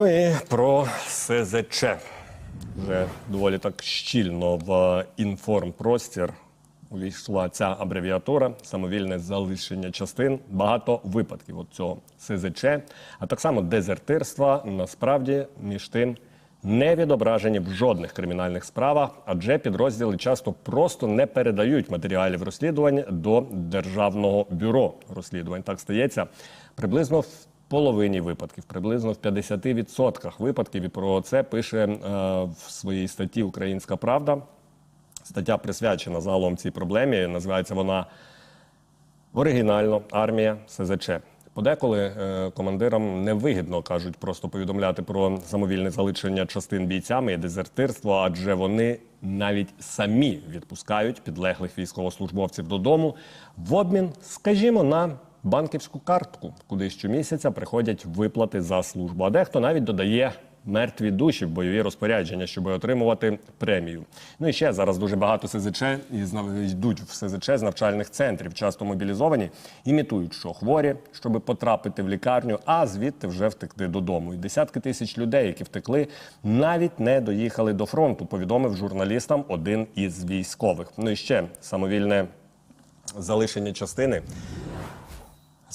І про СЗЧ. Вже доволі так щільно в інформпростір увійшла ця абревіатура, самовільне залишення частин. Багато випадків от цього СЗЧ, а так само дезертирства насправді між тим не відображені в жодних кримінальних справах, адже підрозділи часто просто не передають матеріалів розслідувань до Державного бюро розслідувань. Так стається приблизно в половині випадків, приблизно в 50% випадків. І про це пише е, в своїй статті Українська Правда. Стаття присвячена загалом цій проблемі. Називається вона оригінально армія СЗЧ. Подеколи е, командирам невигідно кажуть просто повідомляти про самовільне залишення частин бійцями і дезертирство, адже вони навіть самі відпускають підлеглих військовослужбовців додому в обмін, скажімо, на банківську картку, куди щомісяця приходять виплати за службу. А дехто навіть додає мертві душі в бойові розпорядження, щоб отримувати премію. Ну і ще зараз дуже багато СЗЧ йдуть в СЗЧ з навчальних центрів, часто мобілізовані, імітують, що хворі, щоб потрапити в лікарню, а звідти вже втекти додому. І десятки тисяч людей, які втекли, навіть не доїхали до фронту. Повідомив журналістам один із військових. Ну і ще самовільне залишення частини.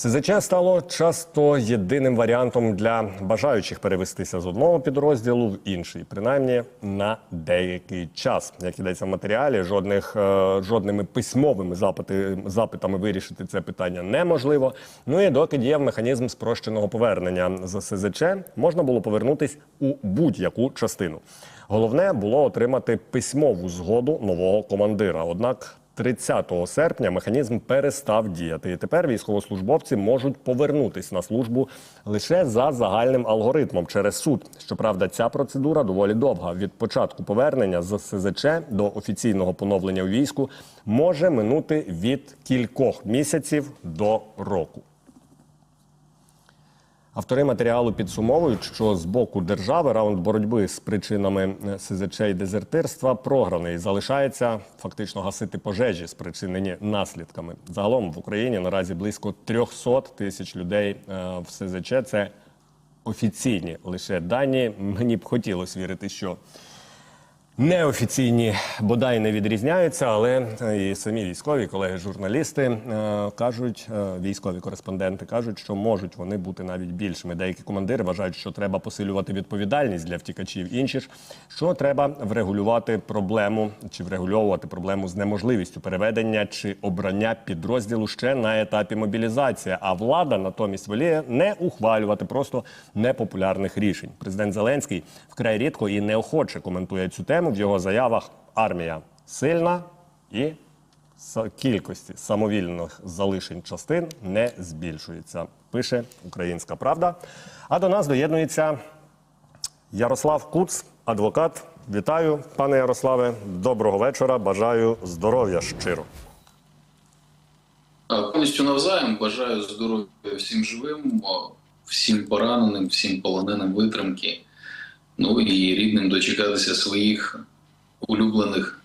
СЗЧ стало часто єдиним варіантом для бажаючих перевестися з одного підрозділу в інший, принаймні на деякий час. Як йдеться в матеріалі, жодних е, жодними письмовими запити, запитами вирішити це питання неможливо. Ну і доки діяв механізм спрощеного повернення з СЗЧ, можна було повернутись у будь-яку частину. Головне було отримати письмову згоду нового командира. Однак 30 серпня механізм перестав діяти. І тепер військовослужбовці можуть повернутись на службу лише за загальним алгоритмом через суд. Щоправда, ця процедура доволі довга. Від початку повернення з СЗЧ до офіційного поновлення у війську може минути від кількох місяців до року. Автори матеріалу підсумовують, що з боку держави раунд боротьби з причинами е, СЗЧ і дезертирства програний. Залишається фактично гасити пожежі, спричинені наслідками. Загалом в Україні наразі близько 300 тисяч людей е, в СЗЧ. Це офіційні лише дані. Мені б хотілося вірити, що Неофіційні бодай не відрізняються, але е, і самі військові колеги, журналісти е, кажуть, е, військові кореспонденти кажуть, що можуть вони бути навіть більшими. Деякі командири вважають, що треба посилювати відповідальність для втікачів. Інші ж що треба врегулювати проблему чи врегульовувати проблему з неможливістю переведення чи обрання підрозділу ще на етапі мобілізації. А влада натомість воліє не ухвалювати просто непопулярних рішень. Президент Зеленський вкрай рідко і неохоче коментує цю тему. В його заявах армія сильна і кількості самовільних залишень частин не збільшується. Пише Українська Правда. А до нас доєднується Ярослав Куц, адвокат. Вітаю, пане Ярославе. Доброго вечора. Бажаю здоров'я щиро. А, Повністю навзаєм бажаю здоров'я всім живим, всім пораненим, всім полоненим витримки. Ну і рідним дочекатися своїх улюблених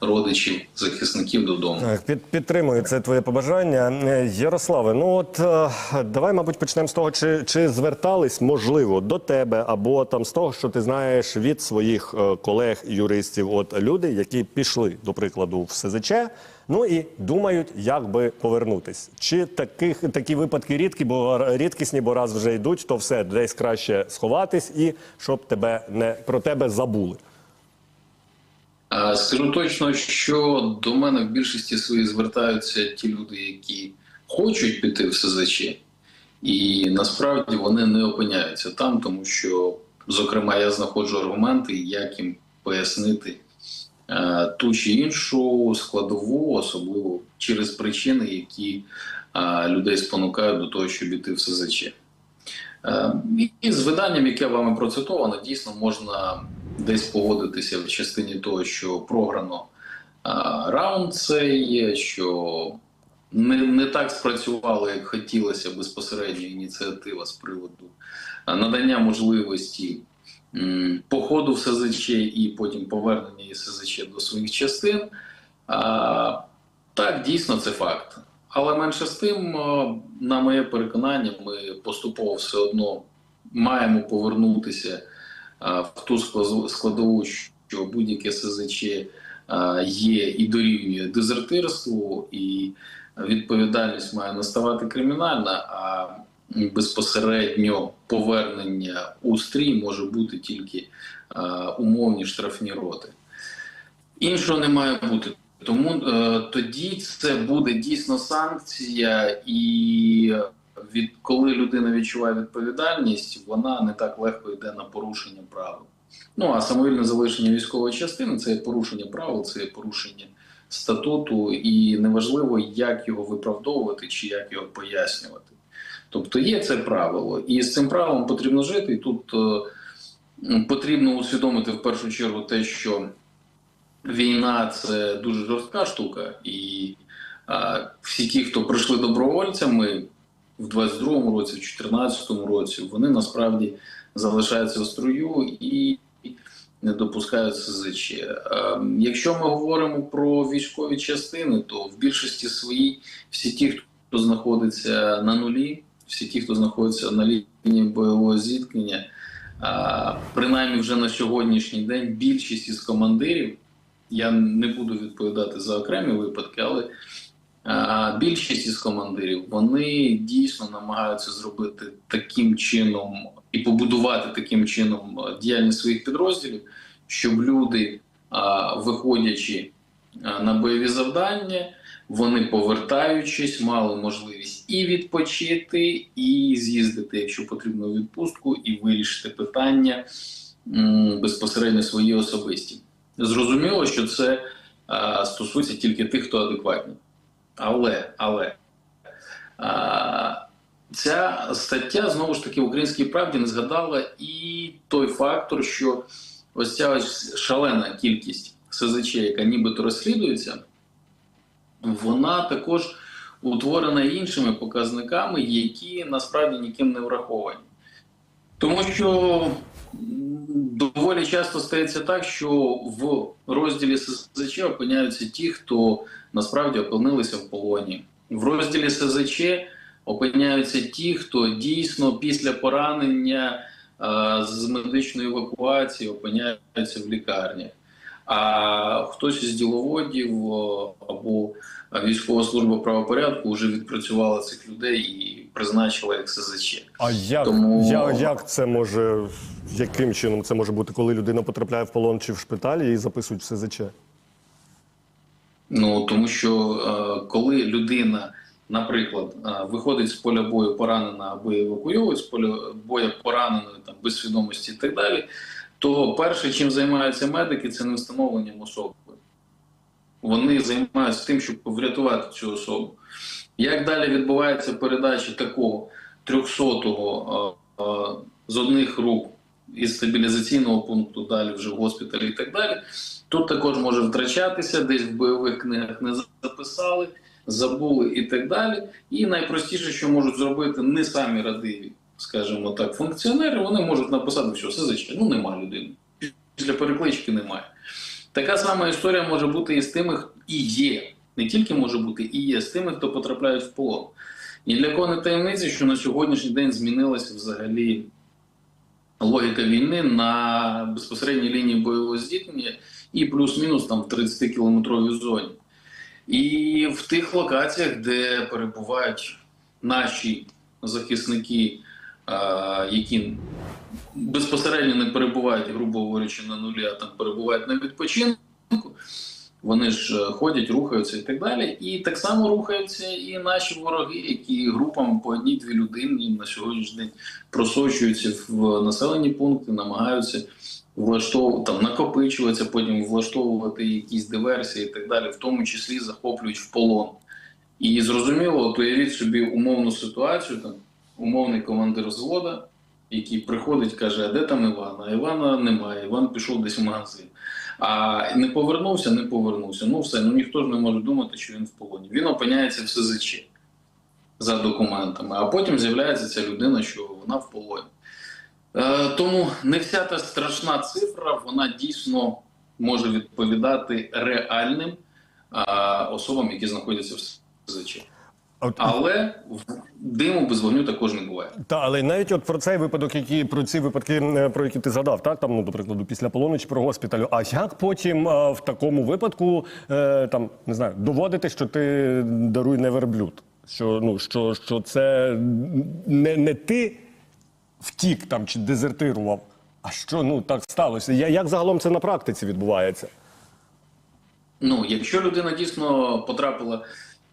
родичів, захисників додому. Під, підтримую це твоє побажання. Е, Ярославе, ну от е, давай, мабуть, почнемо з того, чи, чи звертались, можливо, до тебе, або там з того, що ти знаєш від своїх е, колег-юристів, от люди, які пішли, до прикладу, в СЗЧ, ну і думають, як би повернутись. Чи таких, такі випадки рідкі, бо рідкісні, бо раз вже йдуть, то все, десь краще сховатись і щоб тебе не, про тебе забули. Скажу точно, що до мене в більшості своїй звертаються ті люди, які хочуть піти в СЗЧ, і насправді вони не опиняються там, тому що, зокрема, я знаходжу аргументи, як їм пояснити ту чи іншу складову, особливо через причини, які е, людей спонукають до того, щоб іти в СЗЧ. Е, І з виданням, яке вами процитовано, дійсно можна десь погодитися в частині того, що програно раунд цей, що не, не так спрацювало, як хотілося безпосередньо ініціатива з приводу надання можливості походу в СЗЧ і потім повернення із СЗЧ до своїх частин. Так, дійсно, це факт. Але менше з тим, на моє переконання, ми поступово все одно маємо повернутися в ту складову, що будь-яке СЗЧ є і дорівнює дезертирству, і відповідальність має наставати кримінальна, а безпосередньо повернення у стрій може бути тільки умовні штрафні роти. Іншого не має бути. Тому е, тоді це буде дійсно санкція, і від коли людина відчуває відповідальність, вона не так легко йде на порушення правил. Ну а самовільне залишення військової частини це є порушення правил, це порушення статуту, і неважливо, як його виправдовувати чи як його пояснювати. Тобто є це правило, і з цим правилом потрібно жити. І тут е, потрібно усвідомити в першу чергу те, що війна це дуже жорстка штука, і всі ті, хто прийшли добровольцями в 22-му році, в 14-му році, вони насправді залишаються в струю і не допускають СЗЧ. Якщо ми говоримо про військові частини, то в більшості своїй всі ті, хто знаходиться на нулі, всі ті, хто знаходиться на лінії бойового зіткнення, принаймні вже на сьогоднішній день більшість із командирів. Я не буду відповідати за окремі випадки, але більшість із командирів вони дійсно намагаються зробити таким чином і побудувати таким чином діяльність своїх підрозділів, щоб люди, виходячи на бойові завдання, вони повертаючись, мали можливість і відпочити, і з'їздити, якщо потрібно, відпустку, і вирішити питання безпосередньо свої особисті. Зрозуміло, що це а, стосується тільки тих, хто адекватні. Але, але а, ця стаття знову ж таки в українській правді не згадала і той фактор, що ось ця шалена кількість СЗЧ, яка нібито розслідується, вона також утворена іншими показниками, які насправді ніким не враховані. Тому що доволі часто стається так, що в розділі СЗЧ опиняються ті, хто насправді опинилися в полоні. В розділі СЗЧ опиняються ті, хто дійсно після поранення з медичної евакуації опиняються в лікарнях. А хтось із діловодів або військова служба правопорядку вже відпрацювала цих людей і призначила як СЗЧ. А як, Тому- я, як це може, яким чином це може бути, коли людина потрапляє в полон чи в шпиталі і записують в СЗЧ? Ну тому що е, коли людина, наприклад, е, виходить з поля бою поранена або евакуйовують з поля бою пораненою там без свідомості і так далі, то перше, чим займаються медики, це не встановленням особи. Вони займаються тим, щоб врятувати цю особу. Як далі відбувається передача такого 300-го е, е, з одних рук із стабілізаційного пункту далі вже в госпіталі і так далі, Тут також може втрачатися, десь в бойових книгах не записали, забули і так далі. І найпростіше, що можуть зробити не самі радиві, скажімо так, функціонери, вони можуть написати, що все зачем. Ну немає людини. Після переклички немає. Така сама історія може бути і з тими, х- і є. Не тільки може бути, і є з тими, хто потрапляють в полон. І для кого не таємниці, що на сьогоднішній день змінилася взагалі логіка війни на безпосередній лінії бойового зіткнення і плюс-мінус там в 30-кілометровій зоні. І в тих локаціях, де перебувають наші захисники, які безпосередньо не перебувають, грубо говорячи, на нулі, а там перебувають на відпочинку. Вони ж е, ходять, рухаються і так далі. І так само рухаються і наші вороги, які групами по одній-дві людини на сьогоднішній день просочуються в населені пункти, намагаються влаштовувати там накопичуватися, потім влаштовувати якісь диверсії і так далі, в тому числі захоплюють в полон. І зрозуміло, от уявіть собі умовну ситуацію, там умовний командир взвода, який приходить, каже, а де там Іван? А Івана немає, Іван пішов десь в магазин. А не повернувся, не повернувся. Ну все, ну ніхто ж не може думати, що він в полоні. Він опиняється в СЗЧ за документами, а потім з'являється ця людина, що вона в полоні. Е, тому не вся та страшна цифра, вона дійсно може відповідати реальним е, особам, які знаходяться в СЗЧ. От- Але диму без вогню також не буває. Та, але навіть от про цей випадок, які про ці випадки, е, про які ти згадав, так там, ну, до прикладу, після полону чи про госпіталю. А як потім е, в такому випадку е, там не знаю, доводити, що ти даруй не верблюд? Що ну що, що це не, не ти втік там чи дезертирував, а що ну так сталося? Я- Як загалом це на практиці відбувається? Ну, якщо людина дійсно потрапила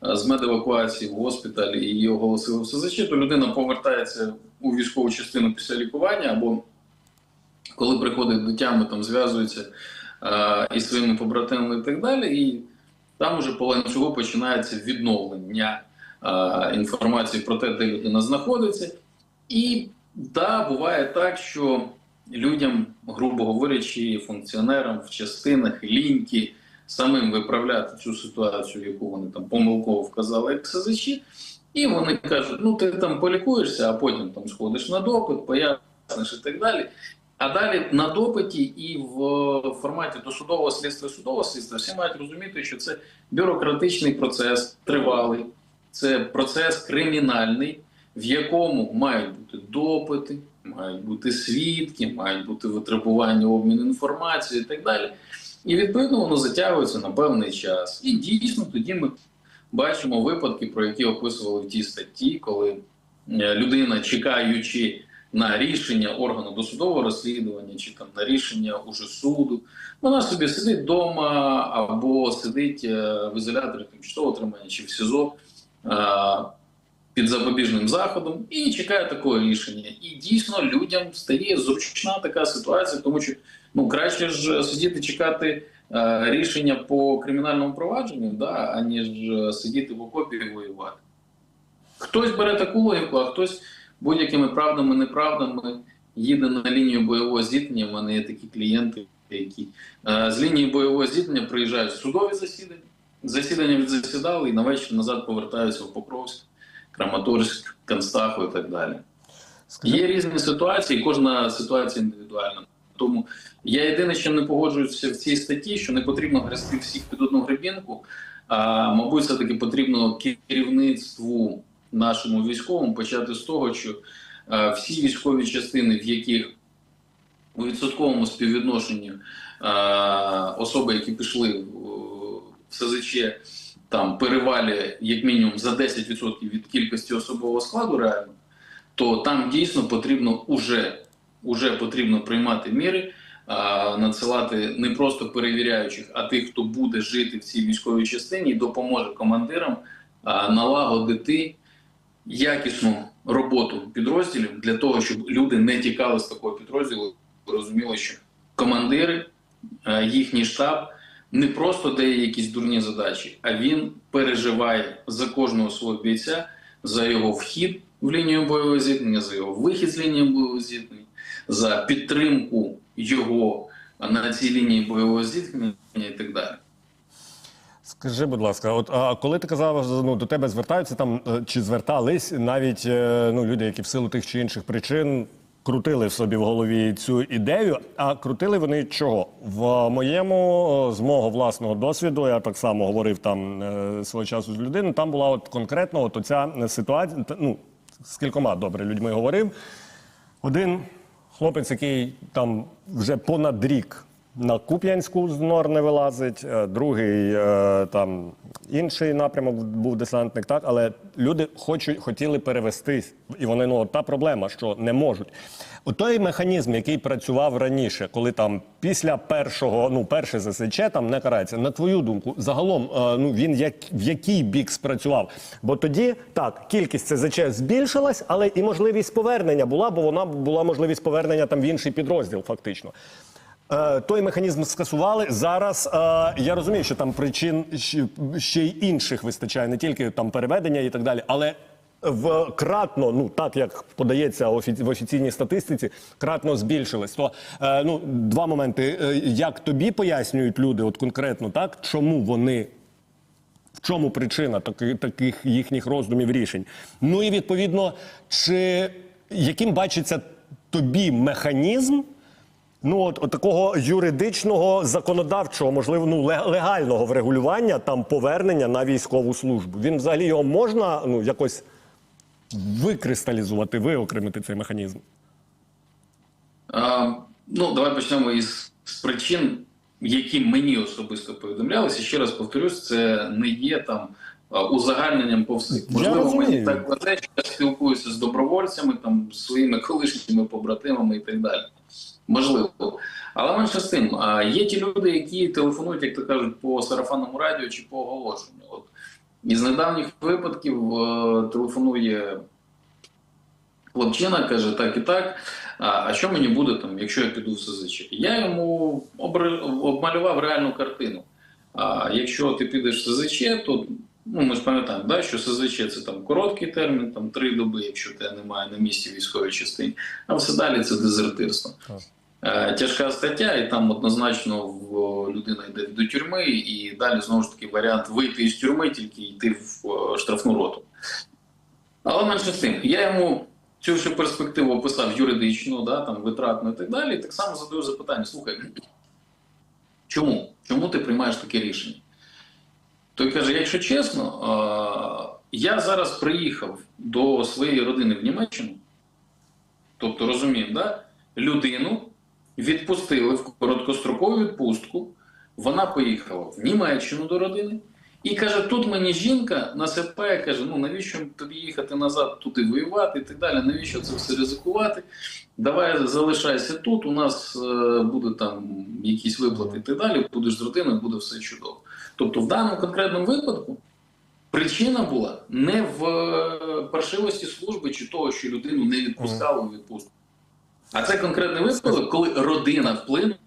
з медевакуації в госпіталь і її оголосили в СЗЧ, то людина повертається у військову частину після лікування, або коли приходить до тями, там зв'язується е, із своїми побратимами і так далі. І там уже по ланцюгу починається відновлення е, інформації про те, де людина знаходиться. І да, буває так, що людям, грубо говорячи, функціонерам в частинах ліньки самим виправляти цю ситуацію, яку вони там помилково вказали як і вони кажуть: ну ти там полікуєшся, а потім там сходиш на допит, поясниш і так далі. А далі на допиті і в форматі досудового слідства судового слідства всі мають розуміти, що це бюрократичний процес, тривалий, це процес кримінальний, в якому мають бути допити, мають бути свідки, мають бути витребування обмін інформацією і так далі. І відповідно воно затягується на певний час. І дійсно тоді ми бачимо випадки, про які описували в тій статті, коли е, людина, чекаючи на рішення органу досудового розслідування чи там на рішення уже суду, вона собі сидить вдома або сидить е, в ізоляторі тимчасового тримання чи в СІЗО е, під запобіжним заходом і чекає такого рішення. І дійсно людям стає зручна така ситуація, тому що ну краще ж сидіти чекати е, рішення по кримінальному провадженню, да, аніж е, сидіти в окопі і воювати. Хтось бере таку логіку, а хтось будь-якими правдами, неправдами їде на лінію бойового зіткнення. У мене є такі клієнти, які е, з лінії бойового зіткнення приїжджають в судові засідання. Засідання відзасідали і на вечір назад повертаються в Покровськ, Краматорськ, Констаху і так далі. Є різні ситуації, кожна ситуація індивідуальна. Тому я єдине, що не погоджуюся в цій статті, що не потрібно грести всіх під одну гребінку. А мабуть, все таки потрібно керівництву нашому військовому почати з того, що е, всі військові частини, в яких у відсотковому співвідношенні е, особи, які пішли в СЗЧ, там перевалює як мінімум за 10% від кількості особового складу реально, то там дійсно потрібно уже, уже потрібно приймати міри, надсилати не просто перевіряючих, а тих, хто буде жити в цій військовій частині, і допоможе командирам налагодити якісну роботу підрозділів для того, щоб люди не тікали з такого підрозділу, розуміли, що командири, їхній штаб не просто дає якісь дурні задачі, а він переживає за кожного свого бійця, за його вхід в лінію бойового зіткнення, за його вихід з лінії бойового зіткнення, за підтримку його на цій лінії бойового зіткнення і так далі. Скажи, будь ласка, от а коли ти казав, ну до тебе звертаються там е, чи звертались навіть е, ну люди, які в силу тих чи інших причин крутили в собі в голові цю ідею. А крутили вони чого? В моєму з мого власного досвіду, я так само говорив там е, свого часу з людиною. Там була от конкретно от оця ситуація. Ну з кількома добре людьми говорив. Один хлопець, який там вже понад рік на Куп'янську з нор не вилазить, е, другий е, там інший напрямок був десантник, так але люди хочуть, хотіли перевестись, і вони ну та проблема, що не можуть. От той механізм, який працював раніше, коли там після першого, ну перше ЗСЧ там не карається. На твою думку, загалом е, ну він як в який бік спрацював? Бо тоді так кількість ЦЗЧ збільшилась, але і можливість повернення була, бо вона була можливість повернення там в інший підрозділ, фактично. Е, Той механізм скасували зараз. е, Я розумію, що там причин ще- й інших вистачає, не тільки там переведення і так далі, але в кратно, ну так як подається в офіційній статистиці, кратно збільшилось. То е, ну два моменти. Як тобі пояснюють люди, от конкретно так, чому вони в чому причина таки, таких їхніх роздумів рішень? Ну і відповідно, чи яким бачиться тобі механізм Ну, от, от такого юридичного, законодавчого, можливо, ну легального врегулювання там повернення на військову службу. Він взагалі його можна ну якось викристалізувати, виокремити цей механізм. А, ну, давай почнемо із з причин, які мені особисто повідомлялися. Ще раз повторюсь, це не є там узагальненням по всіх. Я Можливо, мені так везе, що я спілкуюся з добровольцями, там своїми колишніми побратимами і так далі. Можливо. Але менше з тим, є ті люди, які телефонують, як то кажуть, по сарафанному радіо чи по оголошенню. От із недавніх випадків е, телефонує хлопчина, каже так і так. А, що мені буде там, якщо я піду в СЗЧ? Я йому обмалював реальну картину. А якщо ти підеш в СЗЧ, то ну, ми ж пам'ятаємо, да, що СЗЧ це там короткий термін, там три доби, якщо тебе немає на місці військової частині, а все далі це дезертирство. Е, Тяжка стаття, і там однозначно в людина йде до тюрми, і далі знову ж таки варіант вийти із тюрми, тільки йти в е, штрафну роту. Але менше з тим, я йому цю всю перспективу описав юридично, да, там, витратно і так далі. І так само задаю запитання: слухай, чому? Чому ти приймаєш таке рішення? Той каже: якщо чесно, е, я зараз приїхав до своєї родини в Німеччину, тобто розуміємо, да? людину відпустили в короткострокову відпустку. Вона поїхала в Німеччину до родини. І каже: тут мені жінка насипає, каже: ну навіщо тобі їхати назад туди воювати і так далі? Навіщо це все ризикувати? Давай залишайся тут. У нас е, буде там якісь виплати і так далі. Будеш з родиною, буде все чудово. Тобто, в даному конкретному випадку причина була не в е, паршивості служби чи того, що людину не відпускали у відпустку. А це конкретний випадок, коли родина вплинула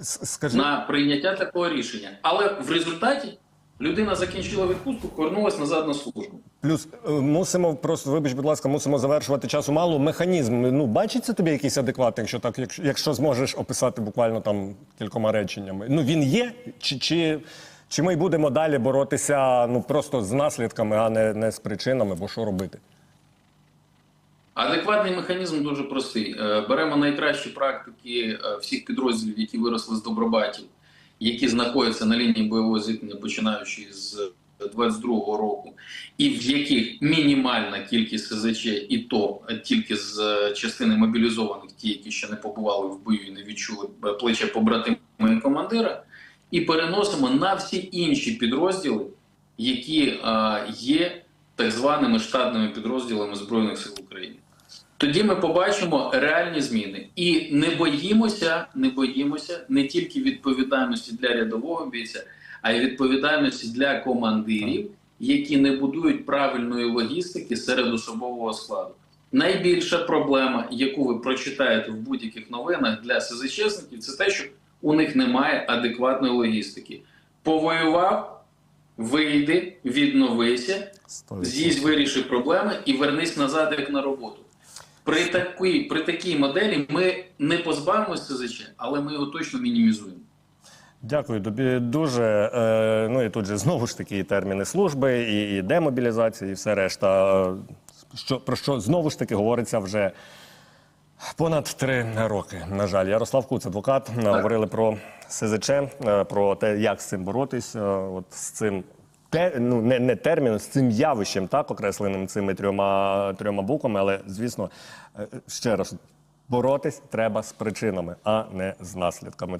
Скажи, на прийняття такого рішення. Але в результаті людина закінчила відпустку, повернулася назад на службу. плюс е, мусимо просто, вибач, будь ласка, мусимо завершувати часу мало. Механізм. Ну, бачиться тобі якийсь адекватний, якщо так, якщо, якщо зможеш описати буквально там кількома реченнями. Ну він є, чи, чи, чи ми й будемо далі боротися ну просто з наслідками, а не, не з причинами, бо що робити? Адекватний механізм дуже простий. Е, Беремо найкращі практики е, всіх підрозділів, які виросли з добробатів, які знаходяться на лінії бойового зіткнення, починаючи з 22-го року, і в яких мінімальна кількість СЗЧ, і то тільки з е, частини мобілізованих, ті, які ще не побували в бою і не відчули плече побратима командира, і переносимо на всі інші підрозділи, які є так званими штатними підрозділами Збройних сил України. Тоді ми побачимо реальні зміни і не боїмося, не боїмося не тільки відповідальності для рядового бійця, а й відповідальності для командирів, які не будують правильної логістики серед особового складу. Найбільша проблема, яку ви прочитаєте в будь-яких новинах для СЗЧСників, це те, що у них немає адекватної логістики. Повоював, вийди, відновися, з'їсть виріши проблеми і вернись назад як на роботу. При такій, при такій моделі ми не позбавимося СЗЧ, але ми його точно мінімізуємо. Дякую тобі дуже. Е, ну і тут же знову ж таки і терміни служби, і, і демобілізація, і все решта. Е, Що, про що знову ж таки говориться вже понад три роки. На жаль, Ярослав Куц, адвокат, е, говорили про СЗЧ, е, про те, як з цим боротись, от з цим. Те, ну, не, не термін з цим явищем, так, окресленим цими трьома, трьома буквами, але, звісно, е, ще раз, боротись треба з причинами, а не з наслідками.